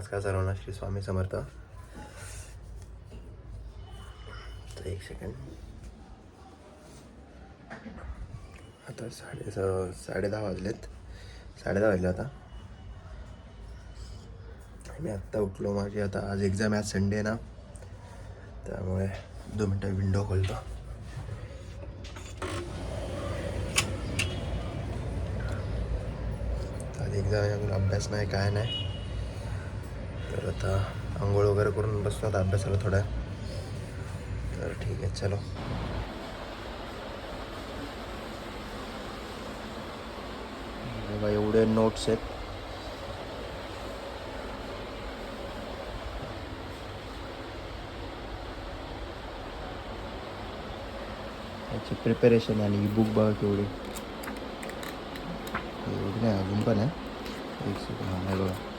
नमस्कार सर्वांना श्री स्वामी समर्थ. तर एक सेकंड आता साडे साडे दहा वाजलेत. साडे दहा वाजले आता. मी आत्ता उठलो माझी आता आज एक्झाम आहे आज संडे आहे ना. त्यामुळे दोन मिनटं विंडो खोलतो. आज एक्झाम अभ्यास नाही काय नाही. तर आता आंघोळ वगैरे करून बसतो आता अभ्यासाला थोडा. तर ठीक आहे चलो. बघा एवढे नोट्स आहेत. याची प्रिपरेशन आणि बुक बघा केवढी. एवढी नाही अजून पण आहे. एक सेकंड हा नाही बघा.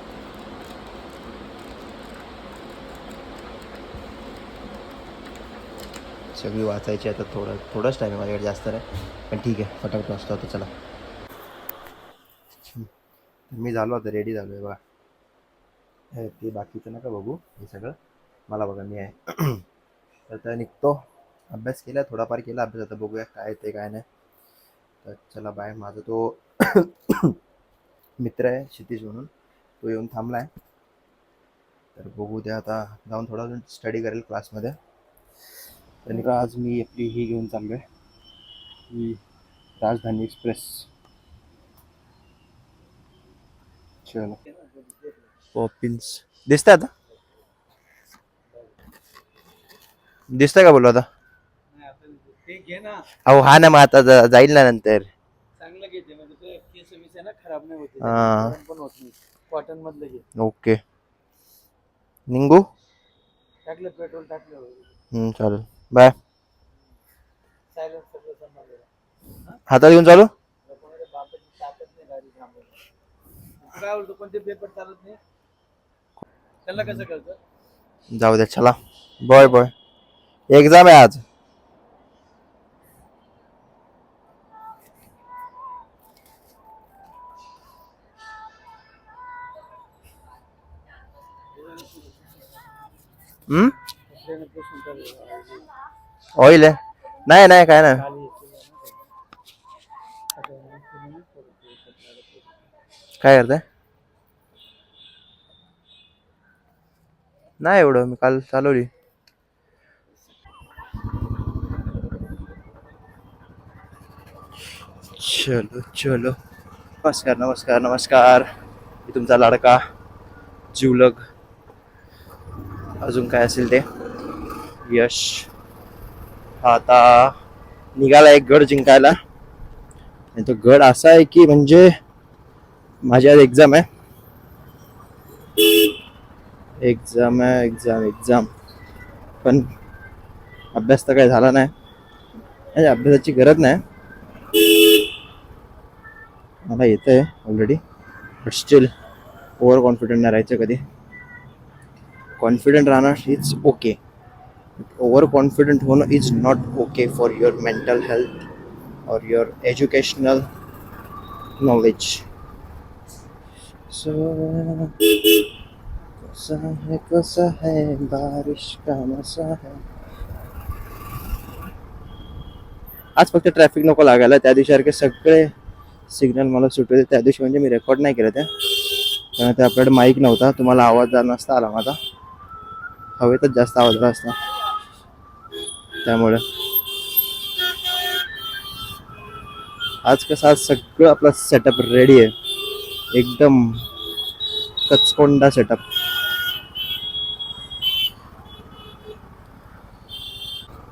सगळी वाचायची आता थोडं थोडंच टाईम आहे माझ्याकडे जास्त नाही. पण ठीक आहे फटाफट वाचतो आता चला. मी झालो आता रेडी झालो आहे बघा ते बाकीचं नका बघू हे सगळं. मला बघा मी आहे. तर त्या निघतो. अभ्यास केला थोडाफार केला अभ्यास आता बघूया काय ते काय नाही. तर चला बाय माझा तो मित्र आहे क्षितिज म्हणून. तो येऊन थांबला आहे तर बघू द्या आता. जाऊन थोडा स्टडी करेल क्लासमध्ये आणि का आज मी आपली ही घेऊन चाललो आहे ही राजधानी एक्सप्रेस. चलो. पॉपिन्स दिसतंय आता? दिसतंय का बोलू आता? अहो हा ना मग आता जा- जाईल ना नंतर. म्हणजे ते केस मिस आहे ना खराब नाही होते. हा. गरम पण होत नाही. कॉटन मधलं घे. ओके. निंगू टाकलं पेट्रोल टाकलं. हम्म, चालेल. बाय. हातात घेऊन चालू? नाही काय बोलतो कोणते पेपर चालत नाही त्याला कसं कळतं जाऊ द्या चला. Boy boy. एक्झाम आहे आज. हम्म? ऑइल आहे नाही नाही काय नाही. काय करताय नाही एवढं मी काल चालवली चलो चलो नमस्कार नमस्कार नमस्कार मी तुमचा लाडका जिवलग अजून काय असेल ते? यश. हा आता निघाला एक गड जिंकायला. आणि तो गड असा आहे की म्हणजे माझी आज एक्झाम आहे. एक्झाम आहे एक्झाम एक्झाम पण अभ्यास तर काही झाला नाही. म्हणजे अभ्यासाची गरज नाही. मला येत आहे already but still over confident नाही राहायचं कधी. कॉन्फिडंट राहणार इट्स ओके ओवर कॉन्फिडंट होणं is not okay for your mental health और युअर एज्युकेशनल नॉलेज सो कसा है कसा है बारिश का मसा है? आज फक्त ट्रॅफिक नको लागायला त्या दिवशीसारखे सगळे सिग्नल मला सुटले त्या दिवशी म्हणजे मी रेकॉर्ड नाही केलं त्या. कारण ते आपल्याकडे माईक नव्हता तुम्हाला आवाज जाणार नसता आला माझा. हवेतच जास्त आवाज आला असता त्यामुळे आज कसं आज सगळं आपला सेटअप रेडी आहे. एकदम कचकोंडा सेटअप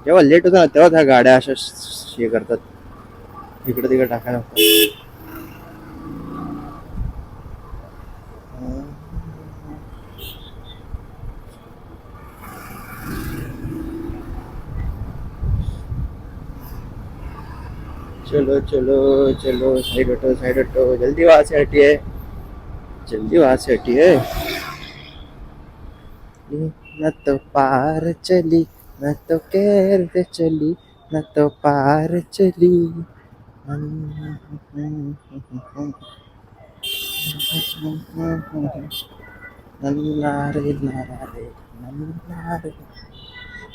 जेव्हा लेट होतं ना तेव्हा त्या गाड्या अशा हे करतात. इकडे तिकडे टाकायला चलो चलो चलो साइड हटो साइड हटो जल्दी वहां से हटिए जल्दी वहां से हटिए न तो पार चली न तो कैर चली न तो पार चली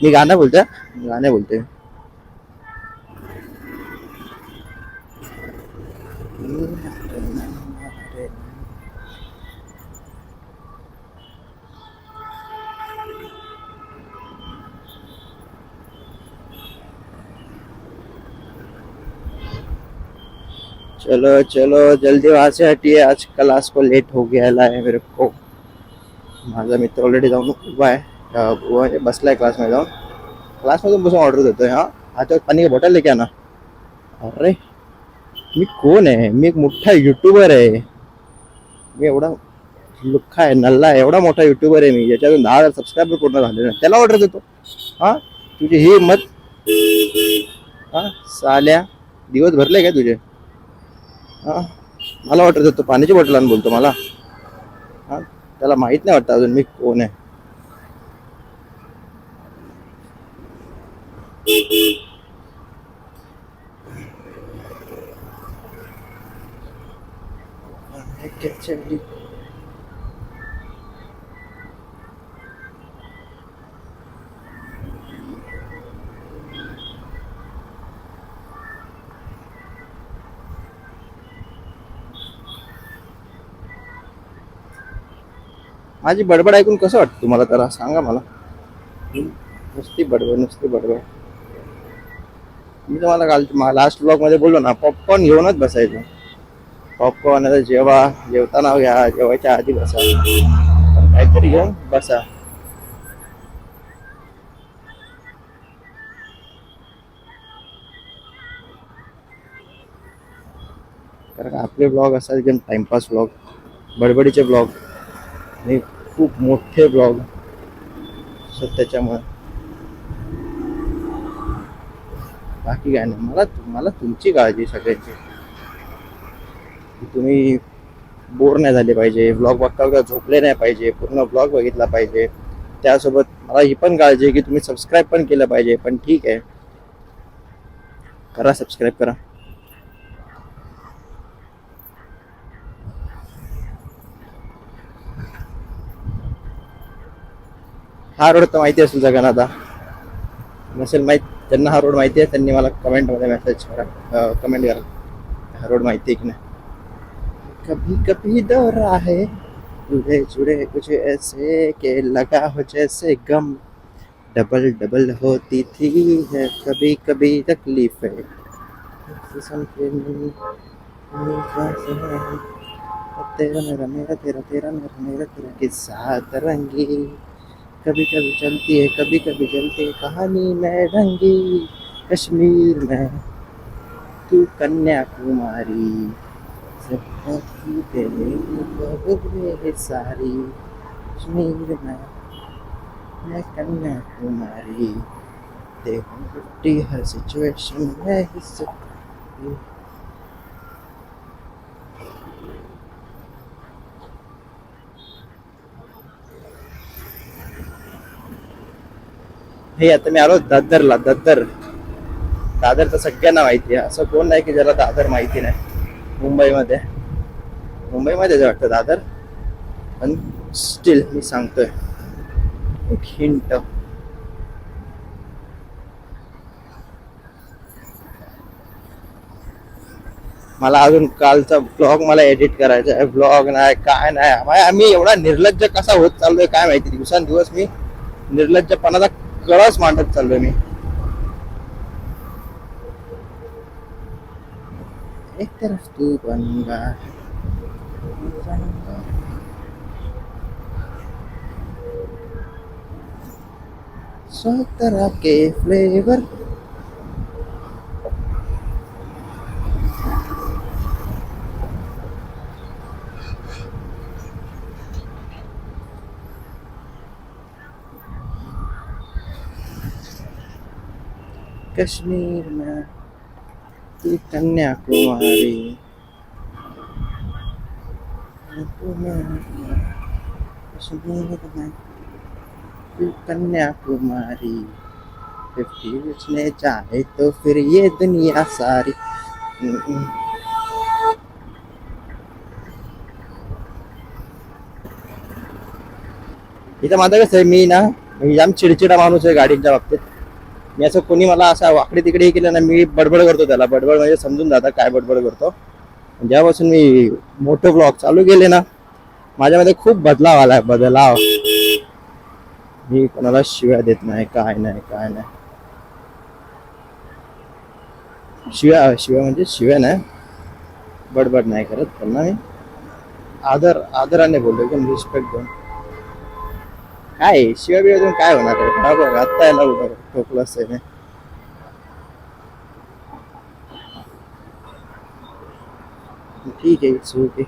मी गाणं बोलतोय मी गाणं बोलतोय चलो चलो जल्दी वहाँ से हटिए। आज क्लास को लेट हो गया है मेरे को। माझा मित्र ऑलरेडी जाऊन उभा आहे अं, उभा आहे, बसलाय क्लासमध्ये जाऊन क्लासमधून बसून ऑर्डर देते देतोय हा। आता का बॉटल लेके आना। अरे। मी कोण आहे? मी एक मोठा युट्यूबर आहे. मी एवढा लुख्खा आहे नल्ला आहे एवढा मोठा युट्यूबर आहे मी. ज्याच्यातून दहा हजार सबस्क्रायबर पूर्ण झाले ना. त्याला ऑर्डर देतो. हा? तुझी ही हिंमत. हा? साल्या दिवस भरले काय तुझे? हा? मला ऑर्डर देतो. पाण्याची बॉटल आणून बोलतो मला. हा? त्याला माहीत नाही वाटतं अजून मी कोण आहे. माझी बडबड ऐकून कसं वाटतं तुम्हाला? जरा सांगा मला. नुसती बडबड नुसती बडबड. मी तुम्हाला काल लास्ट ब्लॉगमध्ये बोललो ना पॉपकॉर्न घेऊनच बसायचं. पॉपकॉर्न आता जेवा जेवताना घ्या जेवायच्या आधी बसा. काहीतरी घेऊन बसा. कारण का आपले ब्लॉग असतात एकदम टाइमपास ब्लॉग बडबडीचे ब्लॉग आणि खूप मोठे ब्लॉग सो त्याच्यामुळे. बाकी काय नाही मला मला तुमची काळजी सगळ्यांची. तुम्ही बोर नाही झाले पाहिजे ब्लॉग बघता बघता झोपले नाही पाहिजे पूर्ण ब्लॉग बघितला पाहिजे. त्यासोबत मला ही पण काळजी आहे की तुम्ही सबस्क्राईब पण केलं पाहिजे पण ठीक आहे. करा सबस्क्राईब करा. हा रोड तर माहिती असेल सगळ्यांना आता. नसेल माहीत त्यांना हा रोड माहिती आहे त्यांनी मला कमेंटमध्ये मेसेज करा कमेंट करा. हा रोड माहिती आहे की नाही? कभी कभी दौरा है जुड़े जुड़े कुछ ऐसे के लगा हो जैसे गम। डबल डबल होती थी है कभी कभी तकलीफ़ तेरा मेरा मेरा, तेरा तेरा, मेरा मेरा, तेरा के साथ रंगी कभी कभी चलती है कभी कभी चलती है कहानी में रंगी कश्मीर में। तू कन्याकुमारी। सारी कश्मीर में मैं कन्याकुमारी देखो छुट्टी हर सिचुएशन में हिस्सा हे आता मी आलो दादरला दादर. दादर तर सगळ्यांना माहिती आहे. असं कोण नाही की ज्याला दादर माहिती नाही. मुंबईमध्ये. मुंबईमध्ये वाटतं दादर. पण स्टील मी सांगतोय एक हिंट मला अजून कालचा ब्लॉग मला एडिट करायचा आहे. ब्लॉग नाही काय नाही. मा- मी एवढा निर्लज्ज कसा होत चाललोय काय माहिती. दिवसांदिवस मी निर्लज्जपणाचा कळस मांडत चाललोय मी. एक तरफ तू बनगा सौ तरह के फ्लेवर कश्मीर में ती कन्याकुमारी कन्याकुमारी फिफ्टी उसने चाहे तो फिर ये दुनिया सारी। इथं माझं कसं आहे? मी ना जाम चिडचिडा माणूस आहे गाडीच्या बाबतीत. मी असं कोणी मला असं वाकडे तिकडे केलं ना मी बडबड करतो त्याला. बडबड म्हणजे समजून जातं काय बडबड करतो. जेव्हापासून मी मोठं ब्लॉग चालू केले ना माझ्यामध्ये खूप बदलाव आलाय बदलाव. मी कोणाला शिव्या देत नाही काय नाही काय नाही. शिव्या शिव्या म्हणजे शिव्या नाही. बडबड नाही करत त्यांना मी आदर आदराने बोललो एकदम रिस्पेक्ट देऊन. काय आहे? शिव्या बिव्या देऊन काय होणार आहे हा बघ आत्ता याला उभं ठोकलं असतं मी ठीक आहे इट्स ओके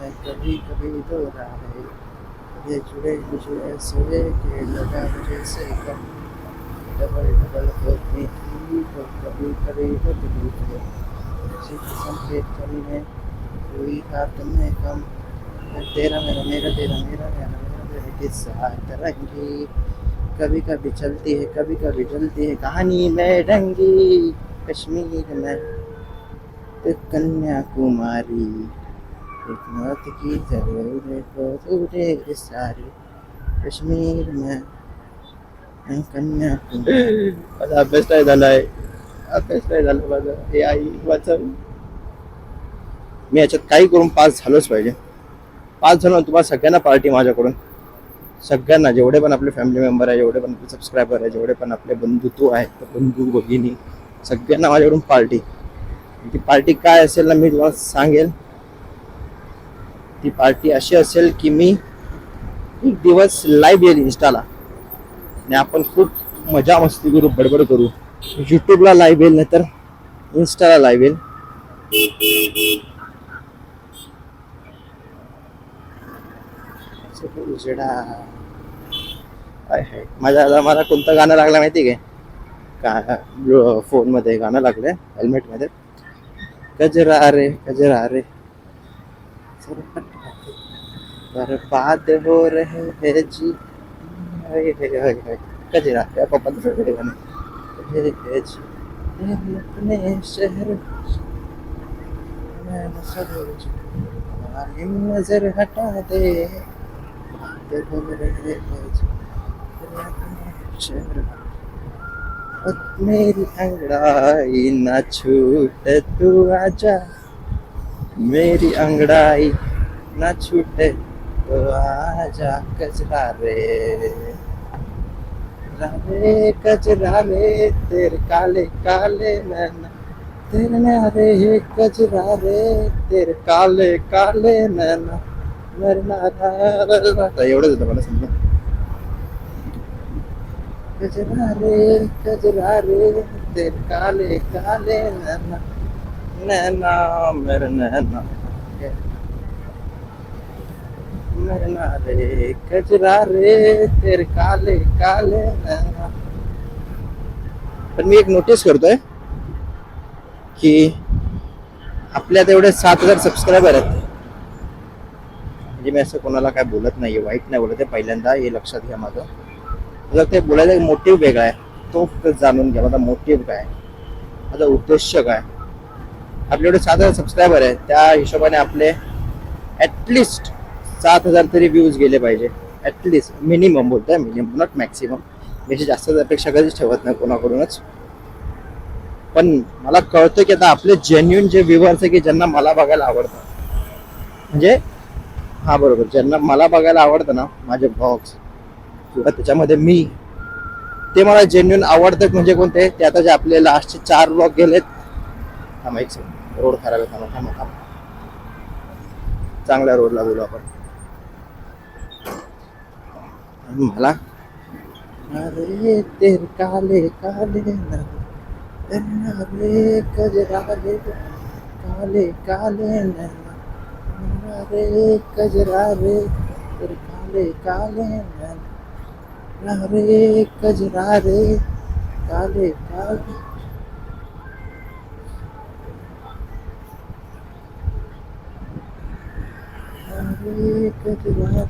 है कभी कभी दो राहें ये जुड़े मुझे ऐसे के लगा जैसे कम डबल डबल होती तो कभी कभी तो किसी किस्म के में कोई में कम तेरा मेरा मेरा तेरा मेरा मेरा मेरा तेरा किस्सा तरंगी कभी कभी चलती है कभी कभी जलती है। कहानी में रंगी कश्मीर में तो कन्याकुमारी। एक मौत की ज़रूर को सारी कश्मीर में। मैं कन्या माझा अभ्यास नाही झालाय. अभ्यास काय झाला माझा. हे आई वाचव. मी याच्यात काही करून पास झालोच पाहिजे. पास झालो तुम्हाला सगळ्यांना पार्टी माझ्याकडून. सगळ्यांना जेवढे पण आपले फॅमिली मेंबर आहे जेवढे पण आपले सबस्क्रायबर आहे जेवढे पण आपले बंधुत्व आहेत बंधू भगिनी सगळ्यांना माझ्याकडून पार्टी. ती पार्टी काय असेल ना मी तुम्हाला सांगेल. ती पार्टी अशी असेल की मी एक दिवस लाईव्ह येईल इंस्टाला आणि आपण खूप मजा मस्ती करू बडबड करू. युट्यूबला लाईव्ह येईल नाही तर इन्स्टाला लाईव्ह येईल. हाय माझ्या आता मला कोणतं गाणं लागलं माहिती काय का? फोनमध्ये गाणं लागलंय हेल्मेटमध्ये गजरा रे गजरा रे बर्बाद हो रहे हैं जी. हाय, हाय, हाय, हाय. गजरा त्या पप्पाचं फेवरेट गाणं हे, हे जी. हम अपने शहर मैं न सरोज, हमारी नजर हटा दे बात हो रहे हैं जी. मैं अपने शहर और मेरी अंगड़ाई ना छूट तू आजा मेरी अंगड़ाई ना छूटे तो आजा कचरा रे रे कचरा रे तेरे काले काले नैना। तेरे नारे कचरा रे तेरे काले काले नैना। मेरे नारा एवढंच होतं मला समजा कजरा रे कजरा रे तेरे काले काले नैना। नैना मेरे नैना। नैना रे कचरा रे तेरे काले काले नैना। पण मी एक नोटीस करतोय की आपल्या तेवढे सात हजार सबस्क्रायबर आहेत. म्हणजे मी असं कोणाला काय बोलत नाहीये वाईट नाही बोलत आहे. पहिल्यांदा हे लक्षात घ्या माझं. मला ते बोलायचा मोटिव्ह वेगळा आहे तो फक्त जाणून घ्या माझा मोटिव्ह काय माझा उद्देश काय आपले एवढे सात हजार सबस्क्रायबर आहे त्या हिशोबाने आपले ऍटलिस्ट सात हजार तरी व्ह्यूज गेले पाहिजे. ॲटलिस्ट मिनिमम बोलतोय मिनिमम नॉट मॅक्सिमम मी जास्त अपेक्षा कधीच ठेवत नाही कोणाकडूनच. पण मला कळतं की आता आपले जेन्युन जे व्ह्युअर्स आहे की ज्यांना मला बघायला आवडतं. म्हणजे हा बरोबर ज्यांना मला बघायला आवडतं ना माझे ब्लॉग्स किंवा त्याच्यामध्ये मी ते मला जेन्युन आवडतं म्हणजे कोणते? ते आता जे आपले लास्टचे चार ब्लॉग गेलेत. थांबा एक रोड खराब आहे थांबा थांबा थांबा. चांगल्या रोडला बोलू आपण. मला अरे तेरे काले काले नैना, अरे कजरा रे काले काले नैना, अरे कजरा रे तेरे काले काले नैना, अरे कजरा रे काले काले रे कजरा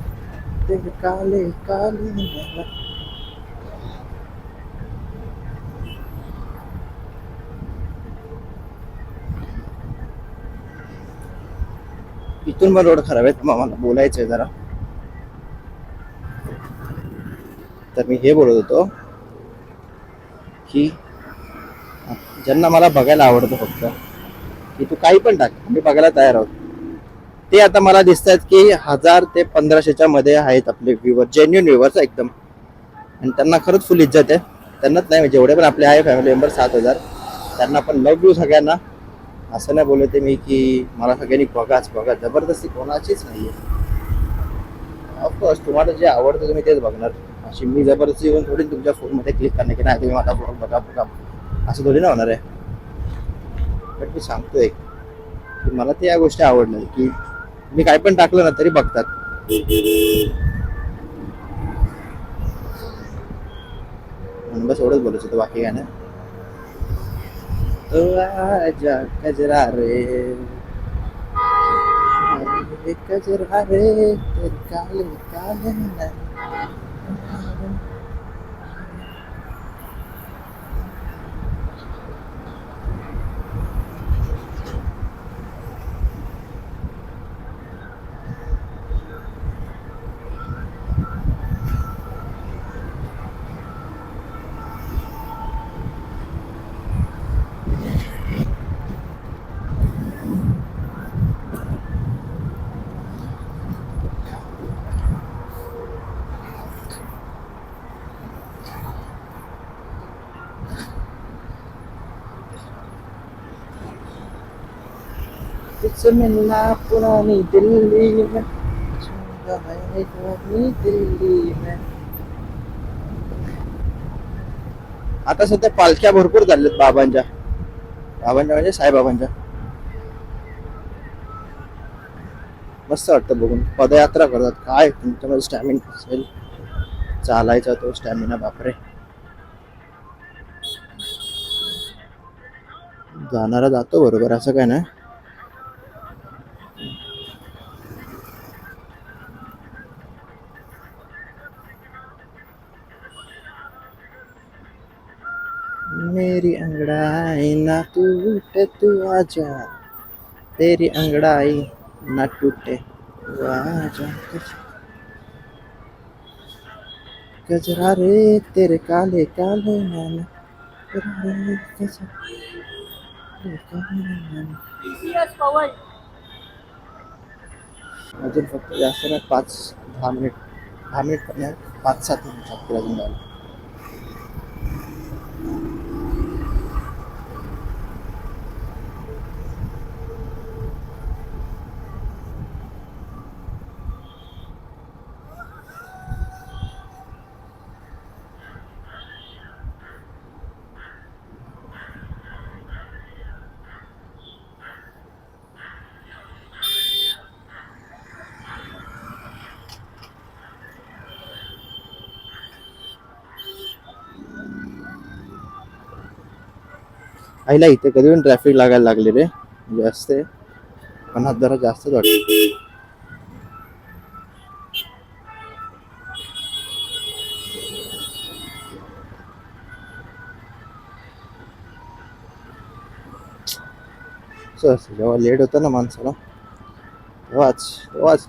इथून मला रोड खराब आहेत मला बोलायचंय जरा. तर मी हे बोलत होतो की ज्यांना मला बघायला आवडतं फक्त की तू काही पण टाक मी बघायला तयार आहोत. ते आता मला दिसत आहेत की हजार ते पंधराशेच्या मध्ये आहेत आपले व्ह्युअर जेन्युन व्ह्युअर्स एकदम. आणि त्यांना खरंच फुल इज्जत आहे. त्यांनाच नाही म्हणजे जेवढे पण आपले आहे फॅमिली मेंबर सात हजार त्यांना पण लव यू सगळ्यांना. असं नाही बोलते मी की मला सगळ्यांनी बघाच बघा. जबरदस्ती कोणाचीच नाही आहे ऑफकोर्स तुम्हाला जे आवडतं तुम्ही तेच बघणार. अशी मी जबरदस्ती येऊन थोडी तुमच्या फोनमध्ये क्लिक करणार की नाही तुम्ही माझा ब्लॉग बघा बघा. असं थोडी ना होणार आहे. बट मी सांगतोय की मला ते या गोष्टी आवडणार की मी काय पण टाकलं ना तरी बघतात. बस एवढंच बोलायचं होतं बाकी काय ना कजरा रे. अरे कजरा रे काले काले मिलना पुरानी दिल्ली में। दिल्ली में। आता सध्या पालख्या भरपूर झाल्यात बाबांच्या. बाबांच्या म्हणजे साईबाबांच्या मस्त वाटतं बघून. पदयात्रा करतात. काय तुमच्यामध्ये स्टॅमिना असेल? चालायचा तो स्टॅमिना बापरे. जाणारा जातो बरोबर असं काय नाही? मेरी अंगड़ाई ना टूटे, तू आजा तेरी अंगड़ाई ना टूटे आजा गजरा रे, तेरे काले काले नैन. अजून फक्त जास्त नाही, पाच, दहा मिनिट दहा मिनिट, पाच, सात मिनिट अजून. आईला इथे कधी पण ट्रॅफिक लागायला लागले रे. जास्त आहे. पण जरा जास्तच वाटत. जेव्हा लेट होतं ना माणसाला तेव्हाच तेव्हाच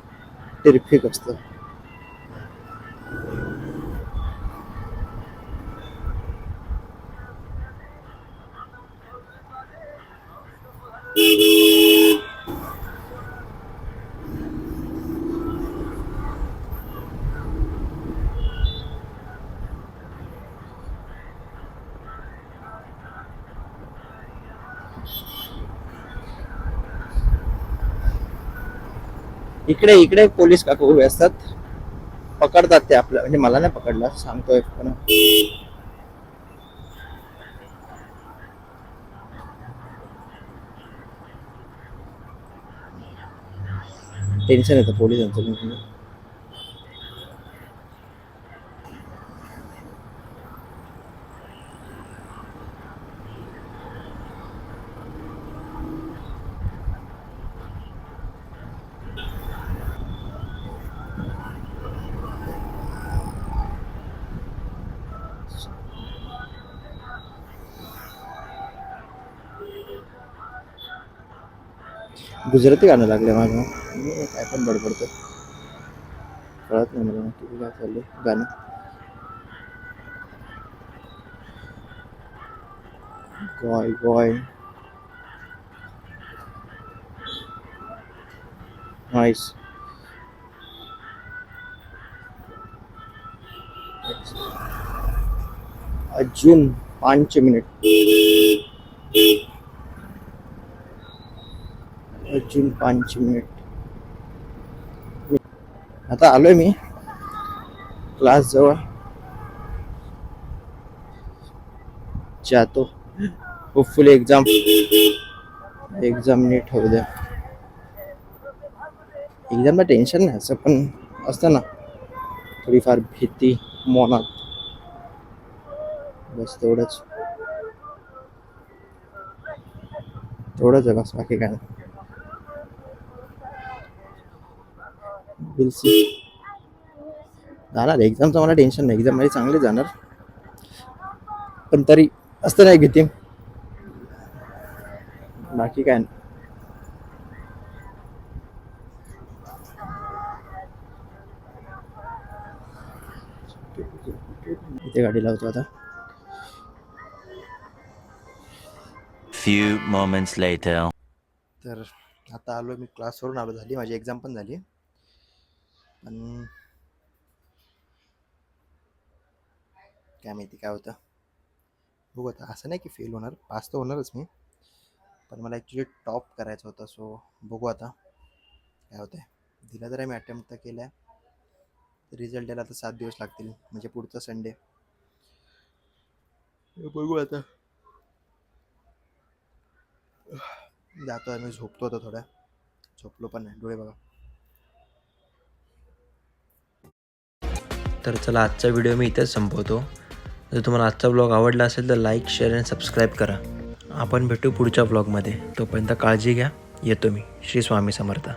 टेरिफिक असतं. इकडे इकडे पोलीस काकू उभे असतात. पकडतात ते आपलं. म्हणजे मला नाही पकडलं सांगतोय पण. टेन्शन येतं पोलिसांचं गुजराती गाणं लागले माझं मी काय पण बडबडतो कळत नाही मला नक्की काय चाललंय गाणं. Gouy Gouy. नाईस अजून पाच मिनिट. अजून पाच मिनिट. आता आलोय मी क्लास जवळ. जातो. होपफुली एक्झाम एक्झाम नीट होऊ द्या. एक्झामला टेन्शन नाही असं पण असतं ना. थोडीफार भीती मनात. बस तेवढंच. तेवढंच आहे बस बाकी काय नाही. We'll see. जाणार एक्झामचं मला टेन्शन नाही. एक्झाममध्ये चांगले जाणार. पण तरी असतं नाही भीती. बाकी काय नाही. इथे गाडी लावतो आता. Few moments later. तर आता आलो मी क्लासवरून आलो झाली. माझी एक्झाम पण झाली. पण काय माहिती काय होतं बघू आता असं नाही की फेल होणार पास तर होणारच मी पण मला ॲक्च्युली टॉप करायचं होतं सो बघू आता काय होतं आहे दिला तर मी अटेम्प्ट तर केला आहे रिझल्ट यायला आता सात दिवस लागतील म्हणजे पुढचा संडे बघू आता जातो मी झोपतो आता थोडा झोपलो पण नाही डोळे बघा तर चला आजचा व्हिडिओ मी इथेच संपवतो. जर तुम्हाला आजचा ब्लॉग आवडला असेल तर लाईक शेअर आणि सबस्क्राईब करा. आपण भेटू पुढच्या ब्लॉगमध्ये तोपर्यंत काळजी घ्या. येतो मी. श्री स्वामी समर्थ.